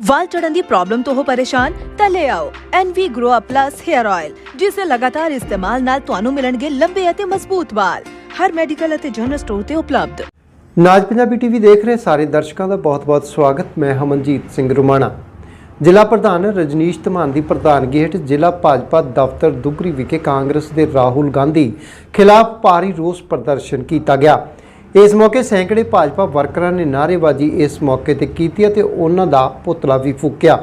ਵਾਲ ਝੜਨ ਦੀ problem ਤੋਂ ਹੋ ਪਰੇਸ਼ਾਨ, ਤਾਂ ਲੈ ਆਓ NV Grow Up Plus Hair Oil ਜਿਸ ਦੇ ਲਗਾਤਾਰ ਇਸਤੇਮਾਲ ਨਾਲ ਤੁਹਾਨੂੰ ਮਿਲਣਗੇ ਲੰਬੇ ਅਤੇ ਮਜ਼ਬੂਤ ਵਾਲ। ਹਰ ਮੈਡੀਕਲ ਅਤੇ ਜਨਰਲ ਸਟੋਰ ਤੇ ਉਪਲਬਧ। ਨਾਜ ਪੰਜਾਬੀ ਟੀਵੀ ਦੇਖ ਰਹੇ ਸਾਰੇ ਦਰਸ਼ਕਾਂ ਦਾ ਬਹੁਤ-ਬਹੁਤ ਸਵਾਗਤ। ਮੈਂ ਹਮਨਜੀਤ ਸਿੰਘ ਰੁਮਾਣਾ। ਜ਼ਿਲ੍ਹਾ ਪ੍ਰਧਾਨ ਰਜਨੀਸ਼ ਧਮਾਨ ਦੀ ਪ੍ਰਧਾਨਗੀ ਹੇਠ ਜ਼ਿਲ੍ਹਾ ਭਾਜਪਾ ਦਫ਼ਤਰ ਦੁਗਰੀ ਵਿਖੇ ਕਾਂਗਰਸ ਦੇ ਰਾਹੁਲ ਗਾਂਧੀ ਖਿਲਾਫ ਭਾਰੀ ਰੋਸ ਪ੍ਰਦਰਸ਼ਨ ਕੀਤਾ ਗਿਆ। ਇਸ ਮੌਕੇ ਸੈਂਕੜੇ ਭਾਜਪਾ ਵਰਕਰਾਂ ਨੇ ਨਾਅਰੇਬਾਜ਼ੀ ਇਸ ਮੌਕੇ ਤੇ ਕੀਤੀ ਅਤੇ ਉਹਨਾਂ ਦਾ ਪੁਤਲਾ ਵੀ ਫੂਕਿਆ।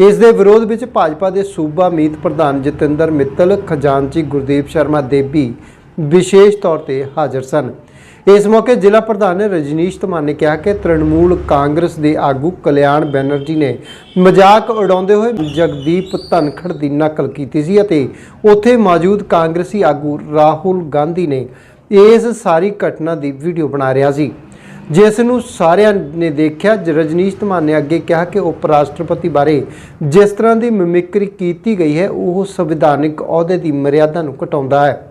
ਇਸ ਦੇ ਵਿਰੋਧ ਵਿੱਚ ਭਾਜਪਾ ਦੇ ਸੂਬਾ ਮੀਤ ਪ੍ਰਧਾਨ ਜਤਿੰਦਰ ਮਿੱਤਲ, ਖਜ਼ਾਨਚੀ ਗੁਰਦੀਪ ਸ਼ਰਮਾ ਦੇਬੀ ਵਿਸ਼ੇਸ਼ ਤੌਰ ਤੇ ਹਾਜ਼ਰ ਸਨ। ਇਸ ਮੌਕੇ ਜ਼ਿਲ੍ਹਾ ਪ੍ਰਧਾਨ ਰਜਨੀਸ਼ ਧਮਾਨ ਨੇ ਕਿਹਾ ਕਿ ਤ੍ਰਿਣਮੂਲ ਕਾਂਗਰਸ ਦੇ ਆਗੂ ਕਲਿਆਣ ਬੈਨਰਜੀ ਨੇ ਮਜ਼ਾਕ ਉਡਾਉਂਦੇ ਹੋਏ ਜਗਦੀਪ ਧਨਖੜ ਦੀ ਨਕਲ ਕੀਤੀ ਸੀ ਅਤੇ ਉੱਥੇ ਮੌਜੂਦ ਕਾਂਗਰਸੀ ਆਗੂ ਰਾਹੁਲ ਗਾਂਧੀ ਨੇ ਇਸ ਸਾਰੀ ਘਟਨਾ ਦੀ ਵੀਡੀਓ ਬਣਾ ਰਿਹਾ ਸੀ, ਜਿਸ ਨੂੰ ਸਾਰਿਆਂ ਨੇ ਦੇਖਿਆ। ਰਜਨੀਸ਼ ਧਮਾਨ ਨੇ ਅੱਗੇ ਕਿਹਾ ਕਿ ਉਪ ਰਾਸ਼ਟਰਪਤੀ ਬਾਰੇ ਜਿਸ ਤਰ੍ਹਾਂ ਦੀ ਮਿਮਿਕਰੀ ਕੀਤੀ ਗਈ ਹੈ, ਉਹ ਸੰਵਿਧਾਨਿਕ ਅਹੁਦੇ ਦੀ ਮਰਿਆਦਾ ਨੂੰ ਘਟਾਉਂਦਾ ਹੈ।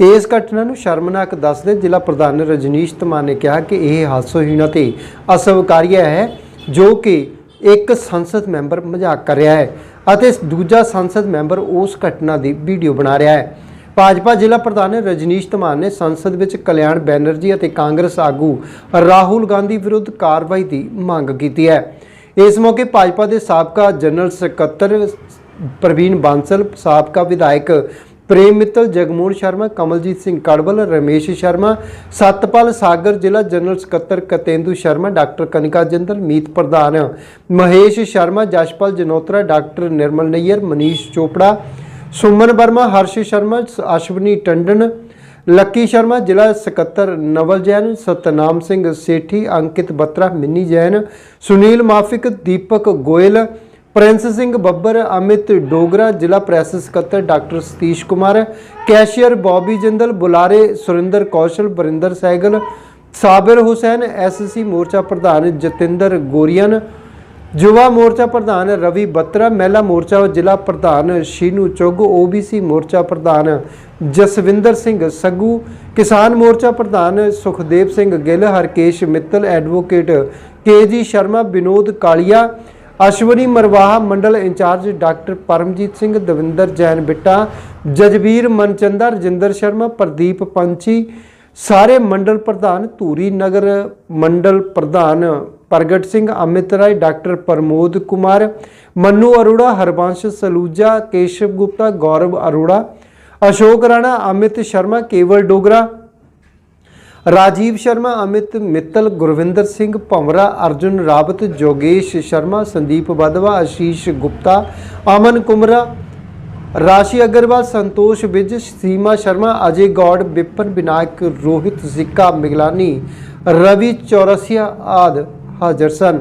ਇਸ ਘਟਨਾ ਨੂੰ ਸ਼ਰਮਨਾਕ ਦੱਸਦੇ ਜ਼ਿਲ੍ਹਾ ਪ੍ਰਧਾਨ ਰਜਨੀਸ਼ ਧਮਾਨ ਨੇ ਕਿਹਾ ਕਿ ਇਹ ਹਾਸੋਹੀਣ ਅਤੇ ਅਸਵੀਕਾਰੀਆ ਹੈ, ਜੋ ਕਿ ਇੱਕ ਸੰਸਦ ਮੈਂਬਰ ਮਜ਼ਾਕ ਕਰ ਰਿਹਾ ਹੈ ਅਤੇ ਦੂਜਾ ਸੰਸਦ ਮੈਂਬਰ ਉਸ ਘਟਨਾ ਦੀ ਵੀਡੀਓ ਬਣਾ ਰਿਹਾ ਹੈ। ਭਾਜਪਾ ਜ਼ਿਲ੍ਹਾ ਪ੍ਰਧਾਨ ਰਜਨੀਸ਼ ਧਮਾਨ ਨੇ ਸੰਸਦ ਵਿੱਚ ਕਲਿਆਣ ਬੈਨਰਜੀ ਅਤੇ ਕਾਂਗਰਸ ਆਗੂ ਰਾਹੁਲ ਗਾਂਧੀ ਵਿਰੁੱਧ ਕਾਰਵਾਈ ਦੀ ਮੰਗ ਕੀਤੀ ਹੈ। ਇਸ ਮੌਕੇ ਭਾਜਪਾ ਦੇ ਸਾਬਕਾ ਜਨਰਲ ਸਕੱਤਰ ਪ੍ਰਵੀਨ ਬਾਂਸਲ, ਸਾਬਕਾ ਵਿਧਾਇਕ ਪ੍ਰੇਮ ਮਿੱਤਲ, ਜਗਮੋਹਨ ਸ਼ਰਮਾ, ਕਮਲਜੀਤ ਸਿੰਘ ਕੜਵਲ, ਰਮੇਸ਼ ਸ਼ਰਮਾ, ਸਤਪਾਲ ਸਾਗਰ, ਜ਼ਿਲ੍ਹਾ ਜਨਰਲ ਸਕੱਤਰ ਕਤੇਂਦੂ ਸ਼ਰਮਾ, ਡਾਕਟਰ ਕਨਿਕਾ ਜਿੰਦਲ, ਮੀਤ ਪ੍ਰਧਾਨ ਮਹੇਸ਼ ਸ਼ਰਮਾ, ਜਸ਼ਪਾਲ ਜਨੋਤਰਾ, ਡਾਕਟਰ ਨਿਰਮਲ ਨਈਅਰ, ਮਨੀਸ਼ ਚੋਪੜਾ ਸੁਮਨ ਵਰਮਾ, ਹਰਸ਼ ਸ਼ਰਮਾ, ਅਸ਼ਵਨੀ ਟੰਡਨ, ਲੱਕੀ ਸ਼ਰਮਾ, ਜ਼ਿਲ੍ਹਾ ਸਕੱਤਰ ਨਵਲ ਜੈਨ, ਸਤਨਾਮ ਸਿੰਘ ਸੇਠੀ, ਅੰਕਿਤ ਬੱਤਰਾ, ਮਿੰਨੀ ਜੈਨ, ਸੁਨੀਲ ਮਾਫਿਕ, ਦੀਪਕ ਗੋਇਲ, ਪ੍ਰਿੰਸ ਸਿੰਘ ਬੱਬਰ, ਅਮਿਤ ਡੋਗਰਾ, ਜ਼ਿਲ੍ਹਾ ਪ੍ਰੈਸ ਸਕੱਤਰ ਡਾਕਟਰ ਸਤੀਸ਼ ਕੁਮਾਰ, ਕੈਸ਼ੀਅਰ ਬੌਬੀ ਜਿੰਦਲ, ਬੁਲਾਰੇ ਸੁਰਿੰਦਰ ਕੌਸ਼ਲ ਬਰਿੰਦਰ ਸੈਗਲ, ਸਾਬਿਰ ਹੁਸੈਨ ਐਸਸੀ ਮੋਰਚਾ ਪ੍ਰਧਾਨ ਜਤਿੰਦਰ ਗੋਰੀਅਨ ਯੁਵਾ ਮੋਰਚਾ ਪ੍ਰਧਾਨ ਰਵੀ ਬੱਤਰਾ, ਮਹਿਲਾ ਮੋਰਚਾ ਜ਼ਿਲ੍ਹਾ ਪ੍ਰਧਾਨ ਸ਼ੀਨੂ ਚੁੱਗ, ਓਬੀਸੀ ਮੋਰਚਾ ਪ੍ਰਧਾਨ ਜਸਵਿੰਦਰ ਸਿੰਘ ਸੱਗੂ ਕਿਸਾਨ ਮੋਰਚਾ ਪ੍ਰਧਾਨ Sukhdev Singh Gill, Harkesh Mittal, advocate KG Sharma, Vinod Kalia, Ashwani Marwaha, Mandal in charge doctor Paramjit Singh, Davinder Jain Bitta Jajvir Manchanda, Rajinder Sharma, Pradeep Panchi ਸਾਰੇ ਮੰਡਲ ਪ੍ਰਧਾਨ ਧੂਰੀ ਨਗਰ ਮੰਡਲ ਪ੍ਰਧਾਨ ਪ੍ਰਗਟ ਸਿੰਘ, ਅਮਿਤ ਰਾਏ, ਡਾਕਟਰ ਪ੍ਰਮੋਦ ਕੁਮਾਰ, ਮੰਨੂ ਅਰੋੜਾ, ਹਰਬੰਸ਼ ਸਲੂਜਾ, ਕੇਸ਼ਵ ਗੁਪਤਾ, ਗੌਰਵ ਅਰੋੜਾ, ਅਸ਼ੋਕ ਰਾਣਾ, ਅਮਿਤ ਸ਼ਰਮਾ, ਕੇਵਲ ਡੋਗਰਾ, ਰਾਜੀਵ ਸ਼ਰਮਾ, ਅਮਿਤ ਮਿੱਤਲ, ਗੁਰਵਿੰਦਰ ਸਿੰਘ ਭੰਵਰਾ, ਅਰਜੁਨ ਰਾਵਤ, ਜੋਗੇਸ਼ ਸ਼ਰਮਾ, ਸੰਦੀਪ ਬਦਵਾ ਆਸ਼ੀਸ਼ ਗੁਪਤਾ, ਅਮਨ ਕੁਮਰਾ, ਰਾਸ਼ੀ ਅਗਰਵਾਲ, ਸੰਤੋਸ਼ ਵਿਜ ਸੀਮਾ ਸ਼ਰਮਾ, ਅਜੇ ਗੌਡ ਵਿਪਨ ਵਿਨਾਇਕ ਰੋਹਿਤ ਸਿੱਕਾ ਮਿਗਲਾਨੀ, ਰਵੀ ਚੌਰਸੀਆ ਆਦਿ। ਹਾਜ਼ਰ ਸਨ